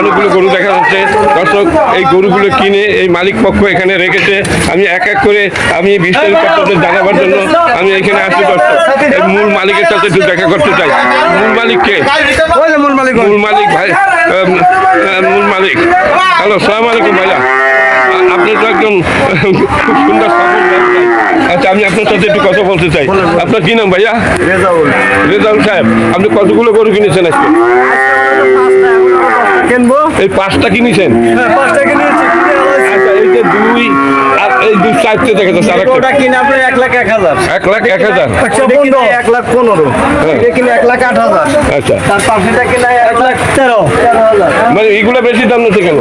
অনেকগুলো গরু দেখা যাচ্ছে। দর্শক এই গরুগুলো কিনে এই মালিক পক্ষ এখানে রেখেছে। আমি এক এক করে আমি বিস্তারিত আপনাদের জানাবার জন্য আমি এখানে আসছি দর্শক। এই মূল মালিকের সাথে একটু দেখা করতে চাই। মূল মালিককে মূল মালিক মূল মালিক ভাই মূল মালিক। হ্যালো সালাম আলাইকুম ভাইয়া। আপনি তো একজন খুব সুন্দর আচ্ছা আমি আপনার সাথে একটু কথা বলতে চাই। আপনার কি নাম ভাইয়া? রেজাউল। রেজাউল সাহেব আপনি কতগুলো গরু কিনেছেন আজকে? এই পাঁচটা কিনেছেন? হ্যাঁ আচ্ছা এই যে দুই এই দুই চারটে দেখা যাচ্ছে আর ওটা কিনে আপনার এক লাখ এক হাজার। এক লাখ এক হাজার। এক লাখ পনেরো। হ্যাঁ। এটা কিনে এক লাখ আট হাজার। আচ্ছা। তার পাশেটা কিনে এক লাখ তেরো। মানে এইগুলো বেশি দাম কেন?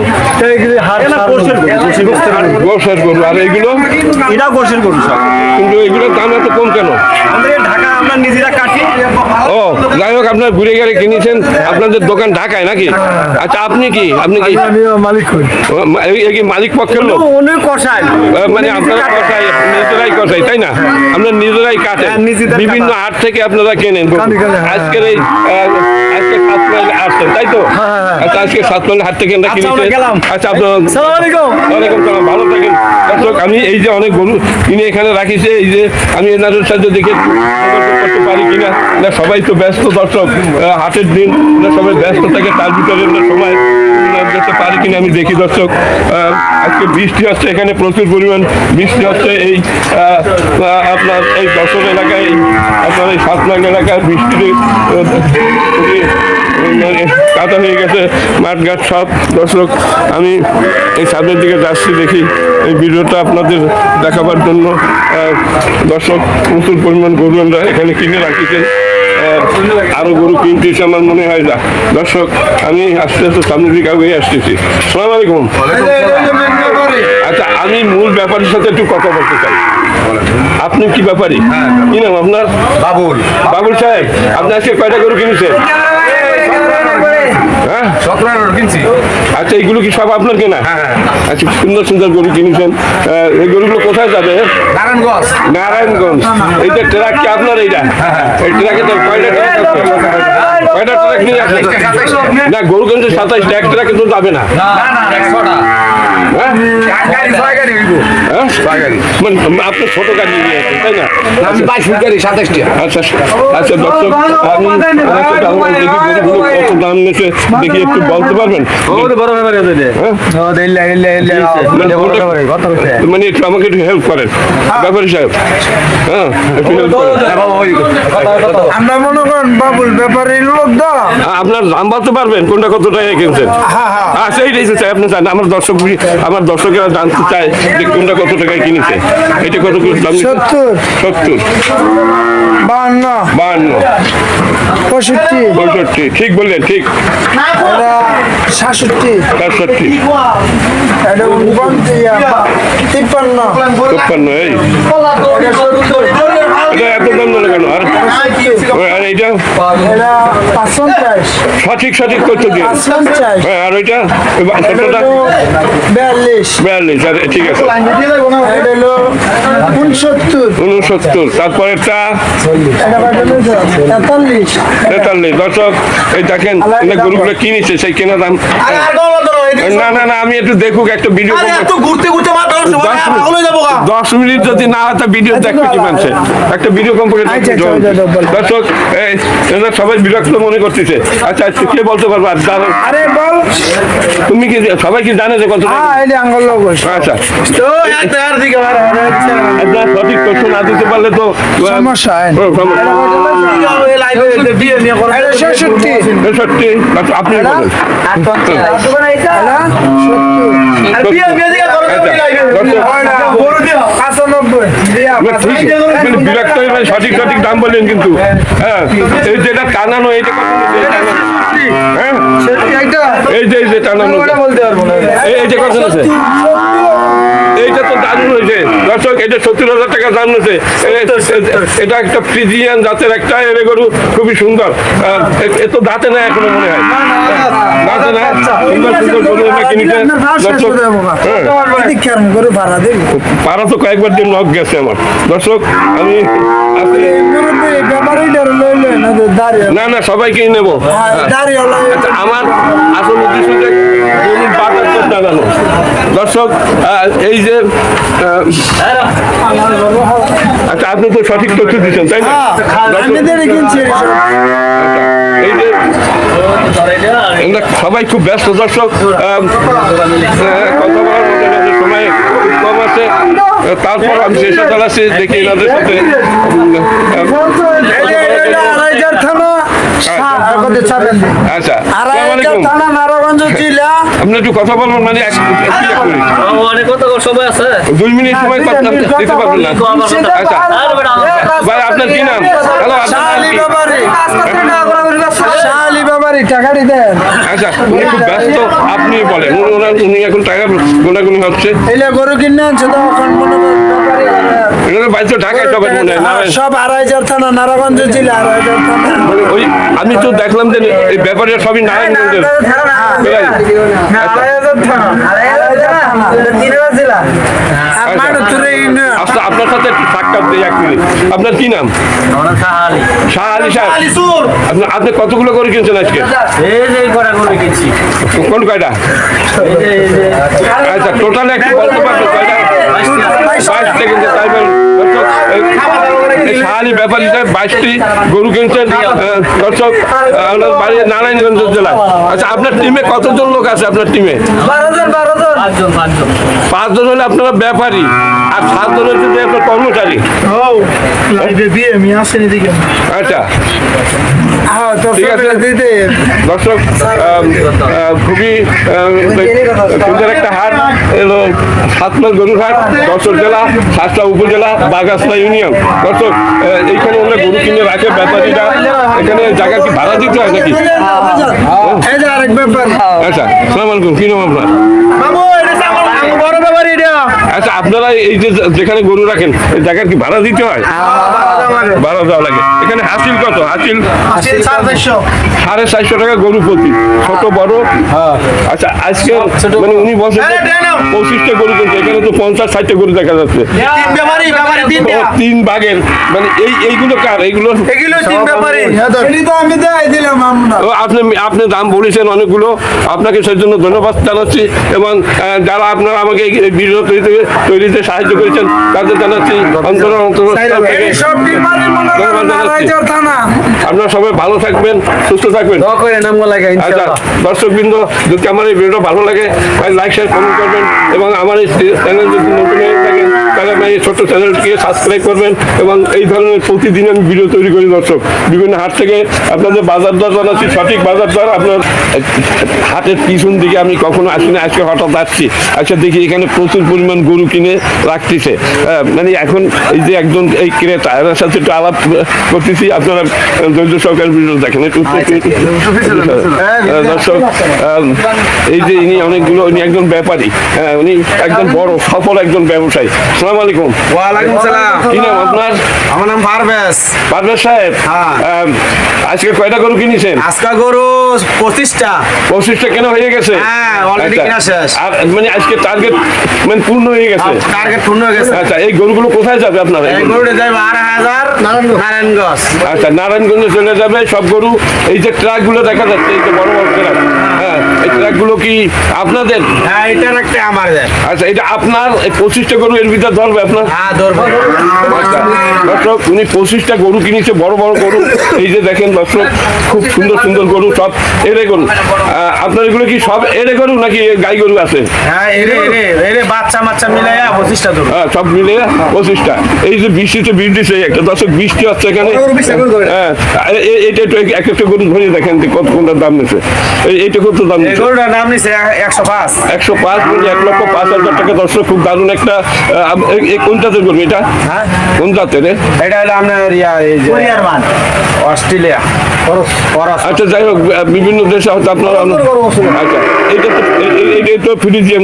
গোসের গরু আর এইগুলো? এটা গোসের গরু সব। কিন্তু এইগুলোর দাম এত কম কেন? ঢাকা আমরা নিজেরা কাটি। ও যাই হোক আপনার ঘুরে গেলে কিনেছেন। আপনাদের দোকান ঢাকায় নাকি? আচ্ছা আপনি কি? আপনি কি? মালিক এই- কি মালিক পক্ষের লোক? উনি কষায় মানে আপনারা কষাই নিজেরাই কষাই তাই না? আপনারা নিজেরাই কাটেন হ্যাঁ, বিভিন্ন। হাট থেকে আপনারা কেনেন। কানি, হ্যাঁ। আজকের এই আজকে সাত মাইল আসছেন তাই তো? হ্যাঁ, হ্যাঁ। আচ্ছা আজকে সাত মাইল হাট থেকে আমরা আচ্ছা, আমরা আচ্ছা আপনার ওয়ালাইকুম সালাম ভালো থাকেন। দর্শক আমি এই যে অনেক গরু কিনে এখানে রাখিছে এই যে আমি এনাদের সাথে দেখে করতে পারি কিনা না সবাই তো ব্যস্ত দর্শক হাটের দিন সবাই ব্যস্ত থাকে তার ভিতরে সময় যেতে পারি কিনা আমি দেখি, দর্শক। আজকে বৃষ্টি হচ্ছে, এখানে প্রচুর পরিমাণ বৃষ্টি হচ্ছে। এই আপনার এই দর্শক এলাকায়, আপনার এই সাত মাইল এলাকায় বৃষ্টিতে মানে কাদা হয়ে গেছে, মাঠঘাট সব। দর্শক, আমি এই সামনের দিকে যাচ্ছি, দেখি এই ভিডিওটা আপনাদের দেখাবার জন্য। দর্শক, প্রচুর পরিমাণ গরু আমরা এখানে কিনে রাখিছে। আরও গরু কিনতেছি আমার মনে হয় না। দর্শক আমি আস্তে আস্তে সামনের দিকে আগে আসতেছি। সালাম আলাইকুম। আচ্ছা আমি মূল ব্যাপারের সাথে একটু কথা বলতে চাই। আপনি কি ব্যাপারী? কি নাম আপনার? বাবুল। বাবুল সাহেব আপনি আজকে কয়টা গরু কিনেছেন? হ্যাঁ আচ্ছা এইগুলো কি সব আপনার কেনা? হ্যাঁ। আচ্ছা সুন্দর সুন্দর গরু কিনেছেন। এই গরুগুলো কোথায় যাবে? নারায়ণগঞ্জ। নারায়ণগঞ্জ। এইটা ট্রাক কি আপনার এইটা? এই ট্রাকে তো কয়টা ট্রাক আছে? কয়টা ট্রাক নিয়ে আসেন না গরু কিন্তু সাতাইশটা এক ট্রাকে তো যাবে না। একশোটা হ্যাঁ আপনি ছোট গাড়ি নিয়ে আসেন তাই না? আমি বাইশ গাড়ি সাতাশটা আচ্ছা আচ্ছা দর্শক আমি কত দাম নিয়েছে দেখি একটু বলতে পারবেন? হ্যাঁ? মানে কইছে মানে একটু আমাকে একটু হেল্প করেন। ব্যাপারী সাহেব। হ্যাঁ একটু হেল্প করেন। আমরা মনে করেন বাবুল ব্যাপারীর লোক তো। আপনার দাম বলতে পারবেন কোনটা কত টাকা কিনছেন? আচ্ছা চাই আপনি চান আমার দর্শক আমার দর্শকেরা জানতে চায় যে কোনটা কত টাকায় কিনেছে। এটা কত দাম সত্তর। সত্তর। বাহান্ন। বাহান্ন। পঁয়ষট্টি। পঁয়ষট্টি ঠিক বললেন ঠিক। সাতষট্টি। সাতষট্টি। তিপ্পান্ন। তিপ্পান্ন এই। এটা এত দাম না কেন? আর? আর এইটা? সঠিক সঠিক তথ্য দিন হ্যাঁ আর ওইটা? এটা বিয়াল্লিশ। বিয়াল্লিশ ঠিক আছে। উনসত্তর। উনসত্তর তারপরেরটা? তেতাল্লিশ। তেতাল্লিশ। দর্শক এই দেখেন গরুগুলো কিনেছে সেই কেনা দাম না না না আমি একটু দেখুক একটা ভিডিও ঘুরতে ঘুরতে মাত্র দশ মিনিট যদি না হয় তা ভিডিও দেখতে কি মানছে একটা ভিডিও কম্পানি আচ্ছা, আচ্ছা, আচ্ছা, আচ্ছা, বল। দর্শক সবাই বিরক্ত মনে করতেছে। আচ্ছা আচ্ছা, কে বলতে পারবে? আরে বল। তুমি কি সবাই কি জানে যে কত? হ্যাঁ আচ্ছা। তো একটা সঠিক তথ্য না দিতে পারলে তো সমস্যা হয় আচ্ছা, আপনি না, মানে হয়ে মানে সঠিক সঠিক দাম বললেন কিন্তু। হ্যাঁ। এই যেটা টানানো? হ্যাঁ। এই যে এই যে টানানো বলতে এই এই যে কত নিচ্ছে? এইটা হয়েছে। দর্শক এটা সত্তর হাজার টাকা দাম এ- এটা একটা ফ্রিজিয়ান জাতের একটা এরে গরু খুবই সুন্দর। এ- তো দাঁতে না এখনও মনে হয়। দাঁতে না সুন্দর সুন্দর গরু কিনেছে। দর্শক হ্যাঁ পাড়া তো কয়েকবার দিয়ে নখ গেছে আমার। দর্শক আমি না না সবাইকেই নেব। আচ্ছা, আমার আসল উদ্দেশ্য যে দর্শক আহ, এই যে আচ্ছা আপনি তো সঠিক তথ্য দিচ্ছেন তাই না? দর্শক, আপনাদের কিনছি এই যে সবাই খুব ব্যস্ত দর্শক কথা বলার মতো এনাদের সময় খুব কম আছে তারপর আমি চেষ্টা চালাচ্ছি দেখি এনাদের সাথে আচ্ছা। আপনি একটু কথা বলবেন মানে আছে দুই মিনিট সময় কথা দিতে পারবেন না। আচ্ছা। ভাই আপনার কি নাম? হ্যালো আপনার টাকাটি দেন আচ্ছা উনি খুব ব্যস্ত আপনি বলেন। উনি- ওনার উনি এখন টাকা গোনাগুনি হচ্ছে। এলে গরু কিনে আনছে তো এখন মনে মনে আমি তো দেখলাম যে এই ব্যাপারে সবই নারায়ণগঞ্জের? আচ্ছা, থানা আপনার সাথে দিই এক মিনিট আপনার কি নাম? শাহ আলী। সাহেব। আপনি আপনি কতগুলো করে কিনছেন আজকে? এই যে কটা করে কিনছি। কোন কয়টা? আচ্ছা টোটাল একটু বলতে পারবেন কয়টা? বাইশটা। কিনছে তাই শাহ আলী ব্যাপারী বাইশটি গরু কিনছেন দর্শক বাড়ি নারায়ণগঞ্জ জেলায়। আচ্ছা আপনার টিমে কতজন লোক আছে আপনার টিমে? পাঁচজন হলে আপনারা ব্যাপারী, আর সাতজন হচ্ছে যে আপনার কর্মচারী। আচ্ছা। দর্শক খুবই সুন্দর একটা হাট, এলো সাতমার গরুর হাট, দর্শক জেলা সাতটা উপজেলা বাগাসলা ইউনিয়ন। দর্শক এইখানে আমরা গরু কিনে রাখে ব্যাপারীরা। এখানে জায়গা কি ভাড়া দিতে হয় নাকি? আরেক ব্যাপার। আচ্ছা সালাম আলাইকুম কি নাম আপনার বাবু এটা হচ্ছে আমার আমার বড় ব্যাপার এটা আচ্ছা আপনারা এই যে যেখানে গরু রাখেন এই জায়গার কি ভাড়া দিতে হয়? ভাড়া দেওয়া লাগে। এখানে হাসিল কত? হাসিল? সাড়ে চারশো। টাকা গরু প্রতি। ছোট বড়? আচ্ছা আজকে মানে উনি বলছেন যে পঁচিশটা গরু কিনছে এখানে তো পঞ্চাশ ষাটটা গরু দেখা যাচ্ছে। তিন ভাগের মানে এই এইগুলো কার? এইগুলো তিন ব্যাপারে। এটি আমি দেখাই দিলাম আমরা। ও, আপনি আপনি দাম বলেছেন অনেকগুলো। আপনাকে সেই জন্য ধন্যবাদ জানাচ্ছি। এবং যারা আপনারা আমাকে ভিডিও তৈরিতে সাহায্য করেছেন। তাদের জানাচ্ছি অন্তর মনে আপনারা সবাই ভালো থাকবেন সুস্থ থাকবেন। আচ্ছা ইনশাআল্লাহ। দর্শক বৃন্দ যদি আমার এই ভিডিওটা ভালো লাগে লাইক শেয়ার কমেন্ট করবেন এবং আমার এই চ্যানেল যদি নতুন হয়ে থাকেন তাহলে এই ছোট্ট চ্যানেলটিকে সাবস্ক্রাইব করবেন এবং এই ধরনের প্রতিদিন আমি ভিডিও তৈরি করি দর্শক। বিভিন্ন হাট থেকে আপনাদের বাজার দর জানাচ্ছি সঠিক বাজার দর আপনার হাটের পিছন দিকে আমি কখনো আসি না আজকে হঠাৎ আসছি। আচ্ছা দেখি এখানে প্রচুর পরিমাণ গরু কিনে রাখতেছে। মানে এখন এই যে একজন এই ক্রেতা এর সাথে একটু আলাপ করতেছি আপনারা ধৈর্য সহকারে ভিডিও দেখেন। একটু একটু- দর্শক এই যে ইনি অনেকগুলো উনি একজন ব্যাপারী। হ্যাঁ, উনি একজন বড় সফল একজন ব্যবসায়ী। সালাম আলাইকুম। ওয়ালাইকুম সালাম। কি নাম আপনার? আমার নাম পারভেজ। পারভেজ সাহেব হ্যাঁ। আজকে কয়টা গরু কিনেছেন? আজকা গরু পঁচিশটা। পঁচিশটা কেন হয়ে গেছে? হ্যাঁ, আচ্ছা। কেনা শেষ। আর মানে আজকে টার্গেট মানে পূর্ণ হয়ে গেছে? টার্গেট পূর্ণ হয়ে গেছে। আচ্ছা এই গরুগুলো কোথায় যাবে আপনার? এই গরুটা যাই বারো নারায়ণগঞ্জ। আচ্ছা নারায়ণগঞ্জে চলে যাবে সব গরু। এই যে ট্রাকগুলো দেখা যাচ্ছে এই যে বড় বড় ট্রাক হ্যাঁ এই ট্রাকগুলো কি আপনাদের? হ্যাঁ এটার একটা আমার আচ্ছা এটা আপনার পঁচিশটা গরু এর ভিতরে ধরবে আপনার? হ্যাঁ ধরবো। আচ্ছা, দর্শক উনি পঁচিশটা গরু কিনেছে বড় বড় গরু। এই যে দেখেন দর্শক খুব সুন্দর সুন্দর গরু সব। এড়ে গরু আপনার এগুলো কি সব এড়ে গরু নাকি গাই গরু আছে? হ্যাঁ এরে এরে এরে বাচ্চা মাচ্চা মিলাইয়া পঁচিশটা হ্যাঁ সব মিলে পঁচিশটা। এই যে বৃষ্টিতে বৃষ্টি সেই একটা। দর্শক বৃষ্টি হচ্ছে এখানে। হ্যাঁ এ- এ- একটু এক একটা গরু ধরে দেখেন কত কোনটার দাম নিচ্ছে এই- কত দাম গরুটার নাম নিছে একশো পাঁচ। একশো পাঁচ মানে এক লক্ষ পাঁচ হাজার টাকা। দর্শক খুব দারুণ একটা কোন জাতের গরু এটা? হ্যাঁ। কোন জাতের? এটা হলো আপনার অস্ট্রেলিয়া। আচ্ছা যাই হোক বিভিন্ন দেশে হয়তো আপনারা আচ্ছা এটা তো এ- এ- এটা তো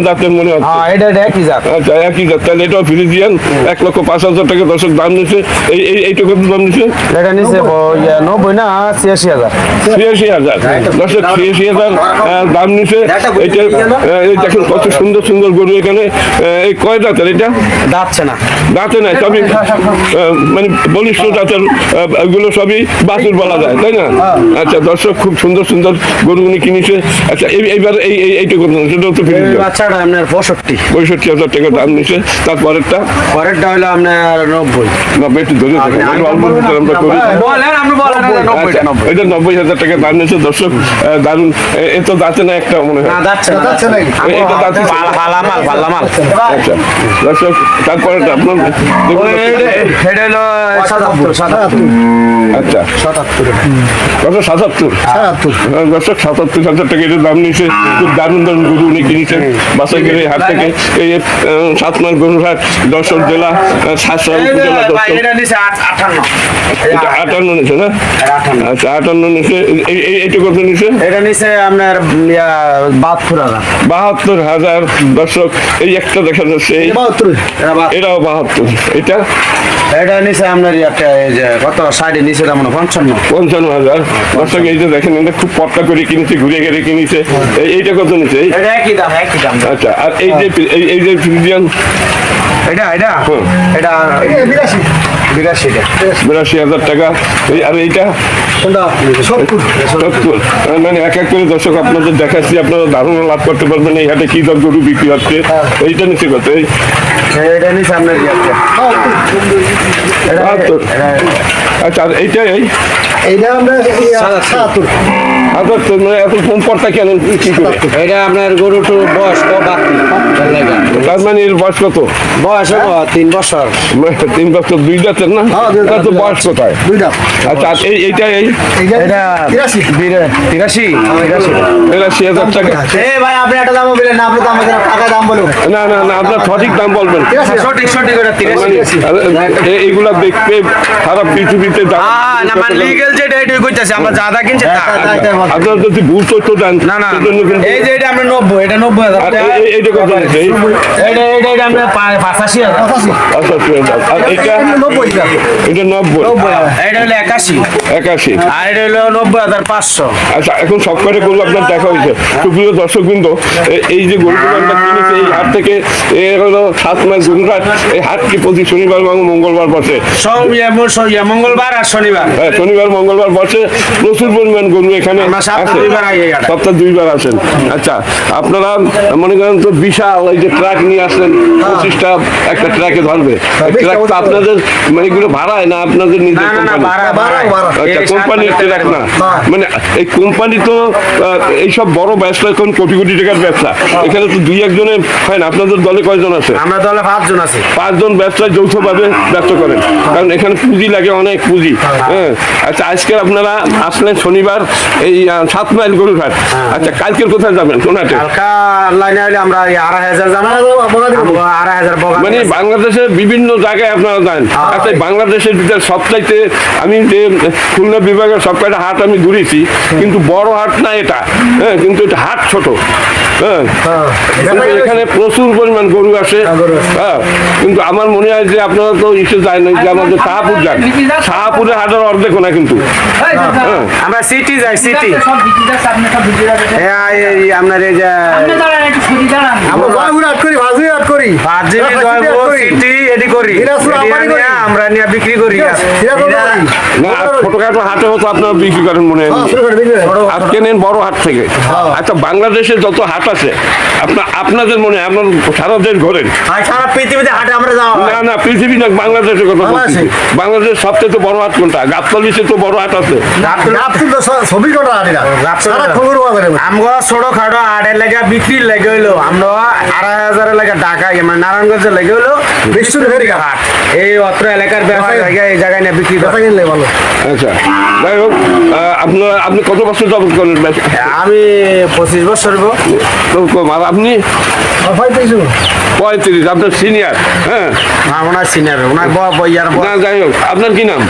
জাতের মনে হচ্ছে। হ্যাঁ এটা এটা একই জাত। আচ্ছা একই জাত। তাহলে এটাও ফ্রিজিয়ান এক লক্ষ পাঁচ হাজার টাকা দর্শক দাম নিচ্ছে এই এইটা কত দাম নিচ্ছে এটা নিছে নব্বই না ছিয়াশি হাজার। ছিয়াশি হাজার। দর্শক ছিয়াশি হাজার দাম নিচ্ছে এটা এই দেখেন কত সুন্দর সুন্দর গরু এখানে। এই কয় জাতের এটা? যাচ্ছে না দাঁতে নাই সবই মানে বলিষ্ঠ এগুলো সবই বাছুর বলা যায় তাই না? আচ্ছা দর্শক খুব সুন্দর সুন্দর গরু উনি কিনেছে। আচ্ছা এই- এইবার এই এই- এইটা করুন সেটা হচ্ছে ফিরিয়ে বাচ্চাটা আপনার পঁয়ষট্টি। পঁয়ষট্টি হাজার টাকা দাম নিচ্ছে তারপরেরটা? পরেরটা হলো আপনার নব্বই। নব্বই একটু ধরে থাকেন আমি- একটু অল্প ভিতরে আমরা করি। বলেন আপনি বলেন আচ্ছা, এটা নব্বই হাজার টাকা দাম নিচ্ছে দর্শক দারুণ এ- তো যাচ্ছে না একটা মনে হয়। না যাচ্ছে না যাচ্ছে না। এ- এটা যাচ্ছে ভালা মাল ভালা মাল। আচ্ছা দর্শক তারপরে আপনার দেখুন, এটা হলো সাতাত্তর সাতাত্তর। আচ্ছা। সাতাত্তর। কত সাতাত্তর। দর্শক সাতাত্তর হাজার টাকা এটার দাম নিয়েছে। খুব দারুণ দারুণ গরু উনি কিনেছেন। হাট থেকে। এই সাত মাস গরুর হাট দর্শক জেলা সাতশো উপজেলা এটা আটান্ন। নিছে না? আচ্ছা আটান্ন নিছে। কত নিছে? এটা আপনার বাহাত্তর হাজার। বাহাত্তর হাজার দর্শক। এই একটা দেখা যাচ্ছে। বাহাত্তর। এটাও বাহাত্তর। এটা? এটা নিচে আপনার একটা কত? সাইডে নিচে তেমন পঞ্চান্ন। পঞ্চান্ন হাজার। দর্শক এই যে দেখেন এটা খুব পটকা করে কিনেছে ঘুরে ঘুরে কিনেছে। এইটা কত দাম আচ্ছা আর এই যে এই- এই যে ফ্রিজিয়ান? এটা এটা? এটা বিরাশি বিরাশি হাজার টাকা। এই আর এইটা? মানে এক এক করে দর্শক আপনাদের দেখাচ্ছি আপনারা ধারণা লাভ করতে পারবেন। এই হাটে কি দর গরু বিক্রি হচ্ছে? এইটা নিচে কত? এই। এটা- আচ্ছা আর এইটা এই? এইটা আমরা এত কম কেন? কি করে? এটা আপনার বয়স তো বাকি তার মানে এর বয়স কত? বয়স তিন বছর। তিন বছর দুই দাঁতের না? হ্যাঁ, তার তো বয়স কোথায়? আচ্ছা এই এইটা এই তিরাশি। তিরাশি? তিরাশি। হাজার টাকা। ভাই আপনি একটা দাম বললেন না আপনি তো আমাদের টাকা দাম বলুন। না না না আপনার সঠিক দাম বলবেন। সঠিক সঠিক ওটা তিরাশি। এইগুলা দেখতে সারা পৃথিবীতে দাম না মানে লিগেল যেটা এটাই কইতাছে আমরা যা কিনছি তা আপনার যদি ভুল তথ্য দেন। না না সেজন্য এই যে এটা আমরা নব্বই এটা নব্বই হাজার এইটা কত এটা এটা এটা আমরা পাঁচাশি হাজার। পঁচাশি। আচ্ছা আর এটা নব্বই এটা নব্বই। এটা হলো একাশি। একাশি। আর এটা হলো নব্বই হাজার পাঁচশো। আচ্ছা এখন সব কয়টা গরু আপনার দেখা হয়েছে। সুপ্রিয় দর্শক বিন্দু এই যে গরুগুলো আমরা কিনেছি এই হাট থেকে হলো সাত মাস এই হাট কি প্রতি শনিবার এবং মঙ্গলবার বসে? সব ইয়ে ইয়ে মঙ্গলবার আর শনিবার। হ্যাঁ, শনিবার মঙ্গলবার বসে। প্রচুর পরিমাণ গরু এখানে আমরা সপ্তাহে দুইবার আই সপ্তাহে দুইবার আসেন। আচ্ছা আপনারা মনে করেন তো বিশাল এই যে ট্রাক নিয়ে আসেন পঁচিশটা একটা ট্রাকে ধরবে। ট্রাক তো আপনাদের মানে এগুলো ভাড়ায় না আপনাদের নিজের। আচ্ছা কোম্পানির ট্রাক না? মানে এই কোম্পানি তো এইসব বড় ব্যবসা এখন কোটি কোটি টাকার ব্যবসা। এখানে তো দুই একজনের হয় না? আপনাদের দলে কয়জন আছে? আমরা দলে পাঁচজন আছি। পাঁচজন ব্যবসায় যৌথভাবে ব্যবসা করেন। কারণ এখানে পুঁজি লাগে অনেক পুঁজি। হ্যাঁ। আচ্ছা আজকে আপনারা আসলেন শনিবার এই সাত মাইল গরুর হাট আচ্ছা কালকের কোথায় যাবেন? কোন হাটে লাইনে হলে আমরা আড়াই হাজার আড়াই হাজার মানে বাংলাদেশের বিভিন্ন জায়গায় আপনারা যান। আচ্ছা বাংলাদেশের ভিতরে সবচাইতে আমি যে খুলনা বিভাগের সব কয়টা হাট আমি ঘুরেছি কিন্তু বড় হাট না এটা। হ্যাঁ কিন্তু এটা হাট ছোট। হ্যাঁ। এখানে প্রচুর পরিমাণ গরু আসে। হ্যাঁ কিন্তু আমার মনে হয় যে আপনারা তো ইসে যায় না যে আমাদের শাহপুর যান। শাহপুরে হাটের অর্ধেক না কিন্তু। হ্যাঁ। আমরা সিটি যাই সিটি। আপনার এই যে আমরা করি আট করি। জয়পুর সিটি করি। আমরা নিয়ে বিক্রি করি। ছোটখাটো হাটে হতো আপনারা বিক্রি করেন মনে হয়। হ্যাঁ, বড় হাট। থেকে। আচ্ছা বাংলাদেশের যত হাট আছে আপনার আপনাদের মনে হয় আপনার সারা দেশ ঘোরেন? সারা পৃথিবীতে হাটে আমরা না না পৃথিবী না বাংলাদেশের কথা বাংলাদেশে। বলছি। বাংলাদেশ সবচেয়ে তো বড় হাট কোনটা? গাবতলিতে তো বড় হাট আছে। গাবতুল তো আটি না সারা। খবর আমরা ছোট খাটো আড়াই লেগে হইল। আমরা আড়াই হাজারের লেগে ঢাকা মানে নারায়ণগঞ্জের লেগে হইল। বিশ্বর ফেরিকা হাট এই অত্র এলাকার ব্যবসা জায়গায় এই জায়গায় বিক্রি বেচা কিনলে ভালো। আচ্ছা যাই হোক আপনি কত বছর জব করেন আমি পঁচিশ বছর কম। আপনি? পঁয়ত্রিশ আপনার সিনিয়র হ্যাঁ? না সিনিয়র ওনার বয় বইয়ার না যাই হোক আপনার কি নাম?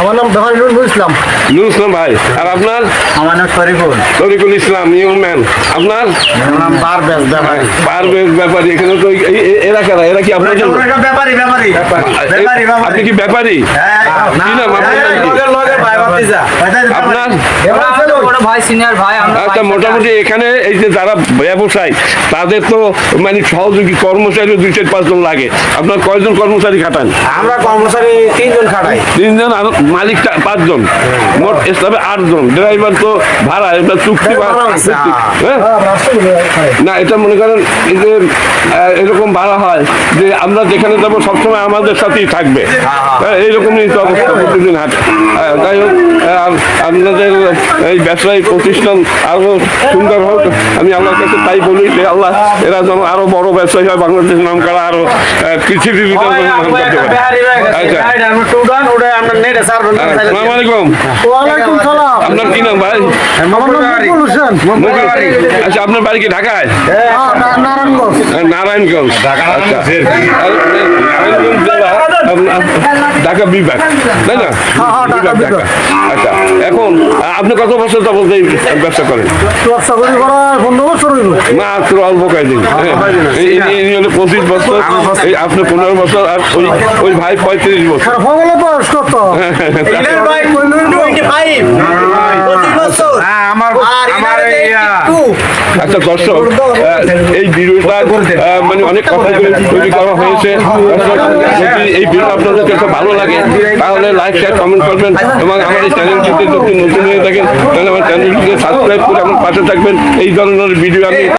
আমার নাম নুরুল ইসলাম। নুর ইসলাম ভাই আর আপনার? আমার নাম Shariful. Tariqul Islam you man. আপনার? নাম বেশ ব্যাপারী। পারবে ব্যাপারী এখানে তো এরা কারা? এরা কি আপনার জন্য? ব্যাপারী ব্যাপারী। ব্যাপারী। আপনি কি ব্যাপারী? কি নাম আপনার? লগে লগে ভাই ভাতিজা। আপনার? ভাই সিনিয়র ভাই আমরা আচ্ছা মোটামুটি এখানে এই যে যারা ব্যবসায়ী তাদের তো মানে সহযোগী কর্মচারী দুই চার পাঁচজন লাগে। আপনার কয়জন কর্মচারী খাটান? আমরা কর্মচারী তিনজন খাটাই। তিনজন আর মালিক পাঁচজন মোট স্টাফে আটজন। ড্রাইভার তো ভাড়া এটা চুক্তি বা- আচ্ছা। হ্যাঁ। না এটা মনে করেন এই যে এরকম ভাড়া হয় যে আমরা যেখানে যাব সবসময় আমাদের সাথেই থাকবে। হ্যাঁ, এইরকমই তো অবস্থা প্রতিদিন হাট। যাই হোক আপনাদের এই ব্যবসায়ী প্রতিষ্ঠান আরও সুন্দর হোক আমি আল্লাহর কাছে তাই বলি যে আল্লাহ এরা যেন আরও বড় ব্যবসায়ী হয় বাংলাদেশ নাম করা আরও আহ, পৃথিবীর নাম করতে পারে। আচ্ছা। আসসালামু আলাইকুম। ওয়ালাইকুম সালাম। আপনার কি নাম ভাই? আমার নাম মুকুল হোসেন। আচ্ছা আপনার বাড়ি কি ঢাকায়? হ্যাঁ, নারায়ণগঞ্জ। নারায়ণগঞ্জ। আচ্ছা। নারায়ণগঞ্জ জেলা ঢাকা বিভাগ। তাই না? হ্যাঁ, ঢাকা আচ্ছা এখন আপনি কত বছর যাবত এই ব্যবসা করেন? মাত্র অল্প কয়েকদিন। এই এই- এই হলো পঁচিশ বছর। আপনি পনেরো বছর আর ওই ওই ভাই পঁয়ত্রিশ বছর। কত আমার আমার ইয়া। আচ্ছা দর্শক এই ভিডিওটা মানে অনেক কথা তৈরি করা হয়েছে। যদি এই ভিডিও আপনাদের কাছে ভালো লাগে তাহলে লাইক শেয়ার কমেন্ট করবেন এবং আমার এই চ্যানেলটিতে যদি নতুন হয়ে থাকেন তাহলে আমার চ্যানেলটিকে সাবস্ক্রাইব করে আমার পাশে থাকবেন। এই ধরনের ভিডিও আমি